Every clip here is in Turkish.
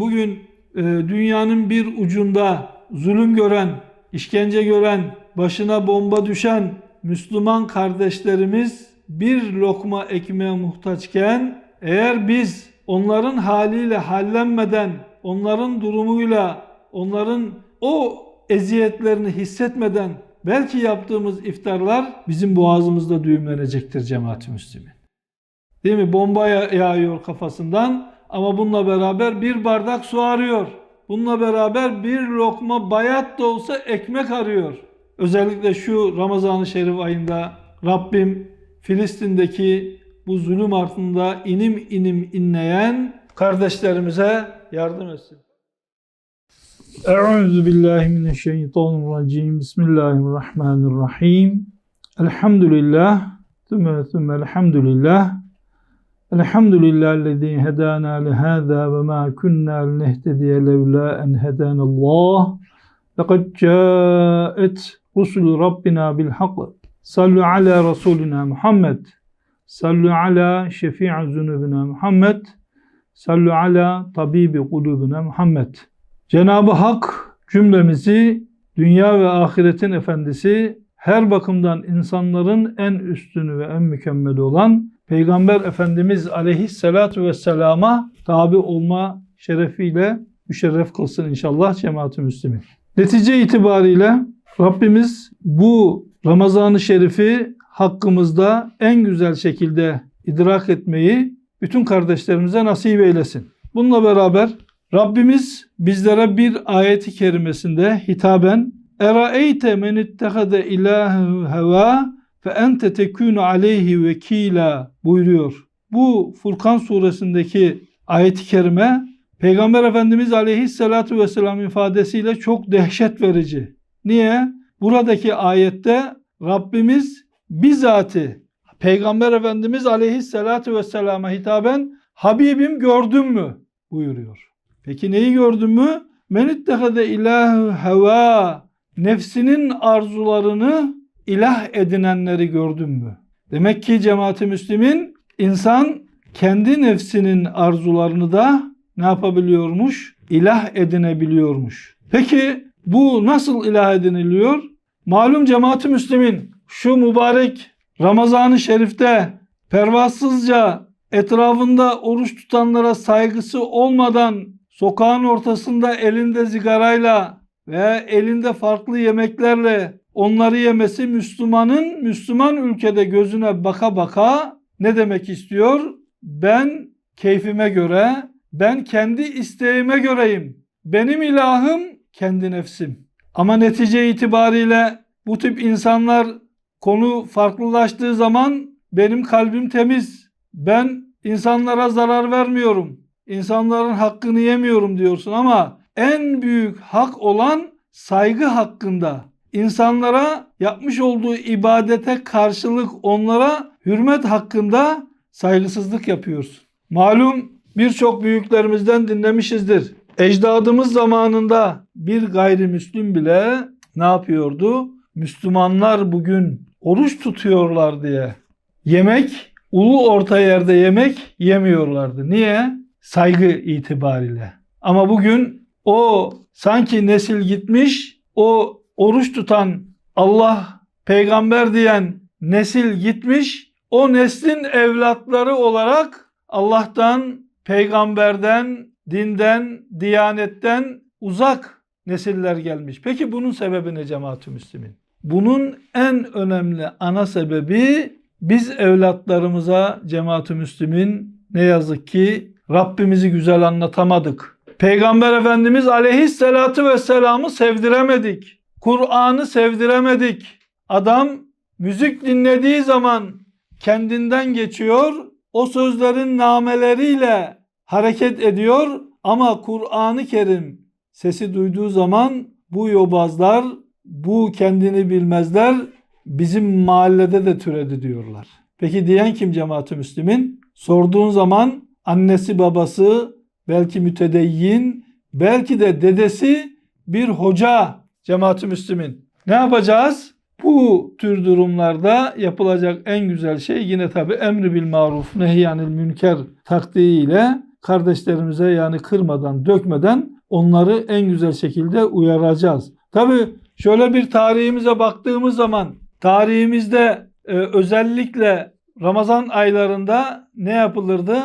bugün e, dünyanın bir ucunda zulüm gören, işkence gören, başına bomba düşen Müslüman kardeşlerimiz bir lokma ekmeğe muhtaçken eğer biz onların haliyle hallenmeden, onların durumuyla, onların o eziyetlerini hissetmeden belki yaptığımız iftarlar bizim boğazımızda düğümlenecektir cemaat-i müslümin. Değil mi? Bomba ya- yağıyor kafasından ama bununla beraber bir bardak su arıyor. Bununla beraber bir lokma bayat da olsa ekmek arıyor. Özellikle şu Ramazan-ı Şerif ayında Rabbim Filistin'deki bu zulüm altında inim inim inleyen kardeşlerimize yardım etsin. Euzu billahi mineşşeytanirracim. Bismillahirrahmanirrahim. Elhamdülillah. Sümme sümme elhamdülillah. Elhamdülillahillezî hedâna lihâzâ ve mâ kunnâ linehtediye levlâ en hedânallâh. Lekad câet rusulü Rabbina bil hak. Sallu ala Resulina Muhammed. Sallu ala şefi'i zunubina Muhammed. Sallu ala tabibi kulubina Muhammed. Cenab-ı Hak cümlemizi dünya ve ahiretin efendisi her bakımdan insanların en üstünü ve en mükemmeli olan Peygamber Efendimiz aleyhissalatu vesselama tabi olma şerefiyle müşerref kılsın inşallah cemaat-i müslümin. Netice itibariyle Rabbimiz bu Ramazan-ı Şerif'i hakkımızda en güzel şekilde idrak etmeyi bütün kardeşlerimize nasip eylesin. Bununla beraber Rabbimiz bizlere bir ayeti kerimesinde hitaben Eraeyte men ittehade ilahehu heva fe ente tekunu aleyhi vekila buyuruyor. Bu Furkan suresindeki ayeti kerime Peygamber Efendimiz aleyhissalatu vesselam ifadesiyle çok dehşet verici. Niye? Buradaki ayette Rabbimiz bizati Peygamber Efendimiz aleyhissalatu vesselama hitaben Habibim gördün mü? buyuruyor. Peki neyi gördün mü? Men ittehade ilahu heva nefsinin arzularını ilah edinenleri gördün mü? Demek ki cemaati müslimin insan kendi nefsinin arzularını da ne yapabiliyormuş? İlah edinebiliyormuş. Peki bu nasıl ilah ediniliyor? Malum cemaati müslimin şu mübarek Ramazan-ı Şerif'te pervasızca etrafında oruç tutanlara saygısı olmadan sokağın ortasında elinde sigarayla ve elinde farklı yemeklerle onları yemesi Müslümanın Müslüman ülkede gözüne baka baka ne demek istiyor? Ben keyfime göre, ben kendi isteğime göreyim. Benim ilahım kendi nefsim. Ama netice itibariyle bu tip insanlar konu farklılaştığı zaman benim kalbim temiz. Ben insanlara zarar vermiyorum. İnsanların hakkını yemiyorum diyorsun ama en büyük hak olan saygı hakkında insanlara yapmış olduğu ibadete karşılık onlara hürmet hakkında saygısızlık yapıyorsun. Malum birçok büyüklerimizden dinlemişizdir. Ecdadımız zamanında bir gayrimüslim bile ne yapıyordu? Müslümanlar bugün oruç tutuyorlar diye yemek, ulu orta yerde yemek yemiyorlardı. Niye? Saygı itibariyle. Ama bugün o sanki nesil gitmiş, o oruç tutan Allah peygamber diyen nesil gitmiş, o neslin evlatları olarak Allah'tan, peygamberden, dinden, diyanetten uzak nesiller gelmiş. Peki bunun sebebi ne cemaat-ı müslimin? Bunun en önemli ana sebebi biz evlatlarımıza cemaat-ı müslimin ne yazık ki Rabbimizi güzel anlatamadık. Peygamber Efendimiz aleyhissalatu vesselam'ı sevdiremedik. Kur'an'ı sevdiremedik. Adam müzik dinlediği zaman kendinden geçiyor. O sözlerin nameleriyle hareket ediyor ama Kur'an-ı Kerim sesi duyduğu zaman bu yobazlar, bu kendini bilmezler bizim mahallede de türedi diyorlar. Peki diyen kim cemaat-ı müslimin? Sorduğun zaman annesi babası belki mütedeyyin belki de dedesi bir hoca cemaat-ı müslimin. Ne yapacağız? Bu tür durumlarda yapılacak en güzel şey yine tabi emri bil maruf nehyanil münker taktiğiyle kardeşlerimize yani kırmadan, dökmeden onları en güzel şekilde uyaracağız. Tabi şöyle bir tarihimize baktığımız zaman tarihimizde e, özellikle Ramazan aylarında ne yapılırdı?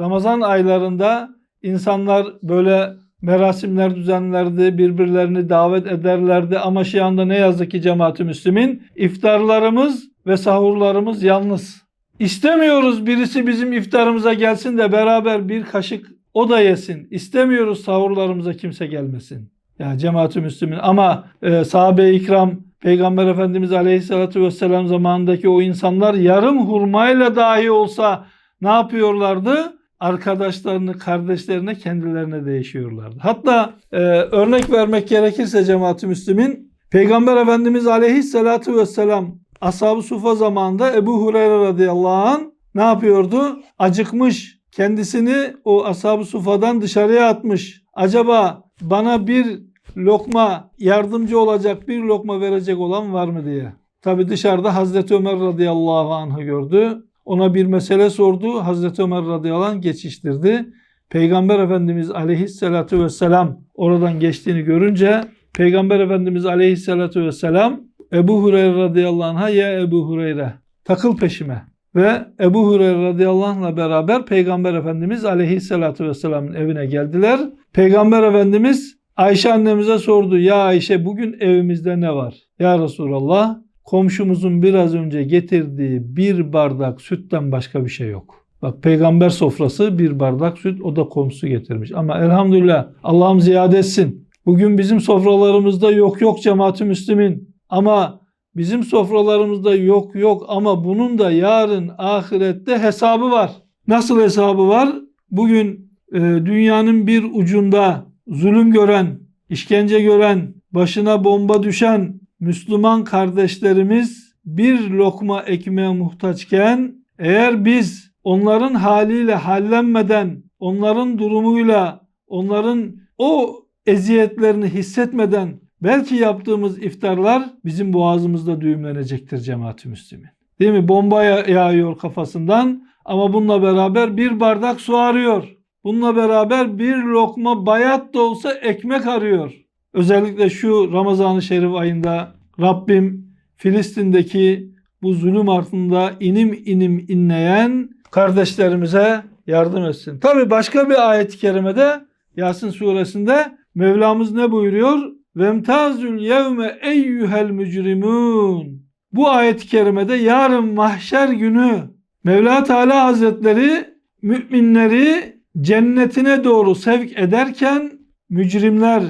Ramazan aylarında insanlar böyle merasimler düzenlerdi, birbirlerini davet ederlerdi ama şu anda ne yazık ki cemaat-i müslimin iftarlarımız ve sahurlarımız yalnız. İstemiyoruz birisi bizim iftarımıza gelsin de beraber bir kaşık o da yesin. İstemiyoruz sahurlarımıza kimse gelmesin. Yani cemaat-i müslimin ama e, sahabe-i ikram Peygamber Efendimiz Aleyhisselatü Vesselam zamanındaki o insanlar yarım hurmayla dahi olsa ne yapıyorlardı? Arkadaşlarını, kardeşlerine, kendilerine değişiyorlardı. Hatta e, örnek vermek gerekirse cemaat-i müslimin Peygamber Efendimiz Aleyhisselatü Vesselam Ashab-ı Sufa zamanında Ebu Hureyre radıyallahu an ne yapıyordu? Acıkmış. Kendisini o Ashab-ı Sufa'dan dışarıya atmış. Acaba bana bir lokma yardımcı olacak bir lokma verecek olan var mı diye. Tabi dışarıda Hazreti Ömer radıyallahu anh'ı gördü. Ona bir mesele sordu. Hazreti Ömer radıyallahu anh geçiştirdi. Peygamber Efendimiz aleyhissalatu vesselam oradan geçtiğini görünce Peygamber Efendimiz aleyhissalatu vesselam Ebu Hureyre radıyallahu anh'a ya Ebu Hureyre takıl peşime. Ve Ebu Hureyre radıyallahu anh'la beraber Peygamber Efendimiz aleyhissalatu vesselamın evine geldiler. Peygamber Efendimiz Ayşe annemize sordu. Ya Ayşe bugün evimizde ne var? Ya Resulallah komşumuzun biraz önce getirdiği bir bardak sütten başka bir şey yok. Bak peygamber sofrası bir bardak süt o da komşusu getirmiş. Ama elhamdülillah Allah'ım ziyade etsin. Bugün bizim sofralarımızda yok yok cemaati müslümin. Ama bizim sofralarımızda yok yok ama bunun da yarın ahirette hesabı var. Nasıl hesabı var? Bugün e, dünyanın bir ucunda zulüm gören, işkence gören, başına bomba düşen Müslüman kardeşlerimiz bir lokma ekmeğe muhtaçken eğer biz onların haliyle hallenmeden, onların durumuyla, onların o eziyetlerini hissetmeden belki yaptığımız iftarlar bizim boğazımızda düğümlenecektir cemaat-i müslümin. Değil mi? Bomba yağıyor kafasından ama bununla beraber bir bardak su arıyor. Bununla beraber bir lokma bayat da olsa ekmek arıyor. Özellikle şu Ramazan-ı Şerif ayında Rabbim Filistin'deki bu zulüm altında inim inim inleyen kardeşlerimize yardım etsin. Tabi başka bir ayet-i kerimede Yasin suresinde Mevlamız ne buyuruyor? Vemtazül yevme eyyuhel mücrimun. Bu ayet-i kerimede yarın mahşer günü Mevla Teala Hazretleri müminleri cennetine doğru sevk ederken mücrimler,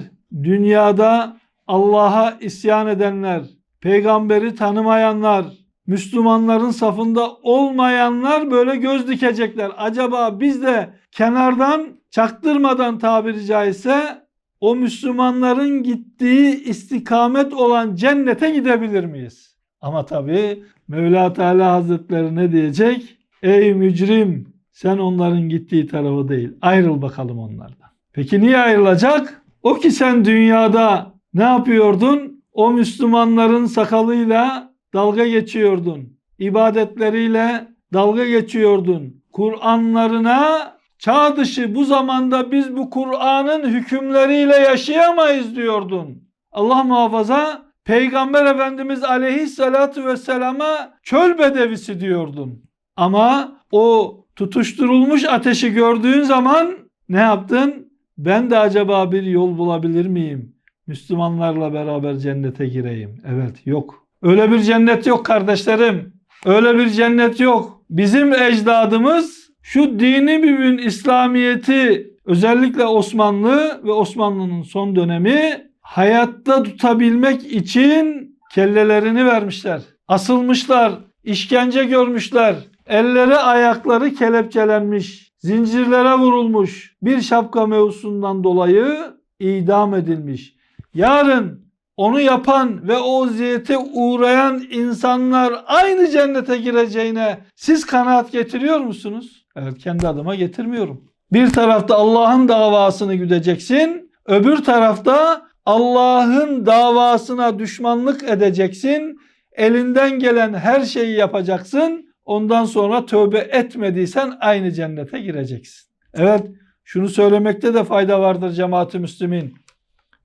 dünyada Allah'a isyan edenler, peygamberi tanımayanlar, Müslümanların safında olmayanlar böyle göz dikecekler. Acaba biz de kenardan çaktırmadan tabiri caizse o Müslümanların gittiği istikamet olan cennete gidebilir miyiz? Ama tabi Mevla Teala Hazretleri ne diyecek? Ey mücrim sen onların gittiği tarafı değil. Ayrıl bakalım onlardan. Peki niye ayrılacak? O ki sen dünyada ne yapıyordun? O Müslümanların sakalıyla dalga geçiyordun. İbadetleriyle dalga geçiyordun. Kur'anlarına çağ dışı bu zamanda biz bu Kur'an'ın hükümleriyle yaşayamayız diyordun. Allah muhafaza Peygamber Efendimiz aleyhissalatu vesselama çöl bedevisi diyordun. Ama o tutuşturulmuş ateşi gördüğün zaman ne yaptın? Ben de acaba bir yol bulabilir miyim? Müslümanlarla beraber cennete gireyim. Evet yok. Öyle bir cennet yok kardeşlerim. Öyle bir cennet yok. Bizim ecdadımız şu dini mübin İslamiyeti özellikle Osmanlı ve Osmanlı'nın son dönemi hayatta tutabilmek için kellelerini vermişler. Asılmışlar, işkence görmüşler. Elleri ayakları kelepçelenmiş, zincirlere vurulmuş, bir şapka mevzusundan dolayı idam edilmiş. Yarın onu yapan ve o ziyete uğrayan insanlar aynı cennete gireceğine siz kanaat getiriyor musunuz? Evet kendi adıma getirmiyorum. Bir tarafta Allah'ın davasını güdeceksin, öbür tarafta Allah'ın davasına düşmanlık edeceksin. Elinden gelen her şeyi yapacaksın. Ondan sonra tövbe etmediysen aynı cennete gireceksin. Evet şunu söylemekte de fayda vardır cemaat-i müslimin.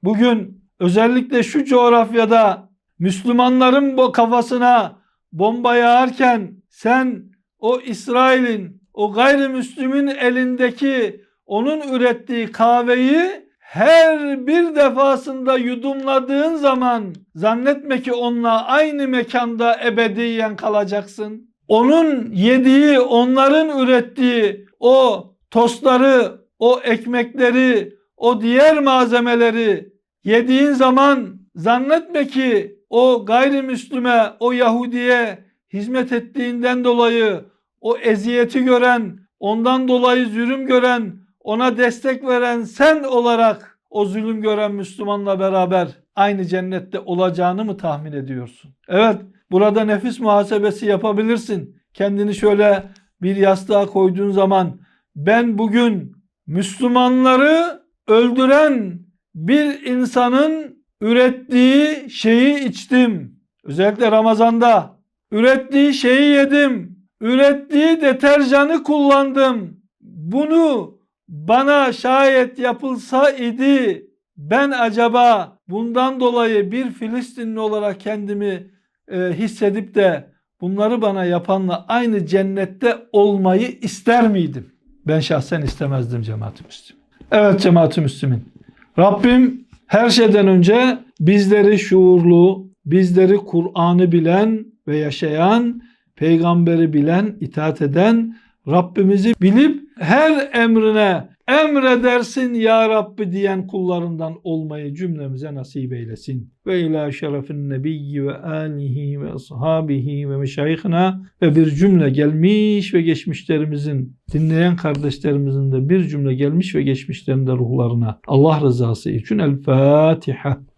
Bugün özellikle şu coğrafyada Müslümanların bu kafasına bomba yağarken sen o İsrail'in o gayrimüslimin elindeki onun ürettiği kahveyi her bir defasında yudumladığın zaman zannetme ki onunla aynı mekanda ebediyen kalacaksın. Onun yediği, onların ürettiği o tostları, o ekmekleri, o diğer malzemeleri yediğin zaman zannetme ki o gayrimüslime, o Yahudiye hizmet ettiğinden dolayı o eziyeti gören, ondan dolayı zulüm gören, ona destek veren sen olarak o zulüm gören Müslümanla beraber aynı cennette olacağını mı tahmin ediyorsun? Evet, burada nefis muhasebesi yapabilirsin. Kendini şöyle bir yastığa koyduğun zaman ben bugün Müslümanları öldüren bir insanın ürettiği şeyi içtim. Özellikle Ramazan'da ürettiği şeyi yedim. Ürettiği deterjanı kullandım. Bunu bana şayet yapılsa idi ben acaba bundan dolayı bir Filistinli olarak kendimi e, hissedip de bunları bana yapanla aynı cennette olmayı ister miydim? Ben şahsen istemezdim cemaat-i. Evet cemaat-i Müslümin. Rabbim her şeyden önce bizleri şuurlu, bizleri Kur'an'ı bilen ve yaşayan, peygamberi bilen, itaat eden, Rabbimizi bilip her emrine emredersin ya Rabbi diyen kullarından olmayı cümlemize nasip eylesin. Ve ila şerefin nebiyyi ve alihi ve ashabihi ve meşayihina ve bir cümle gelmiş ve geçmişlerimizin dinleyen kardeşlerimizin de bir cümle gelmiş ve geçmişlerinde ruhlarına Allah rızası için El Fatiha.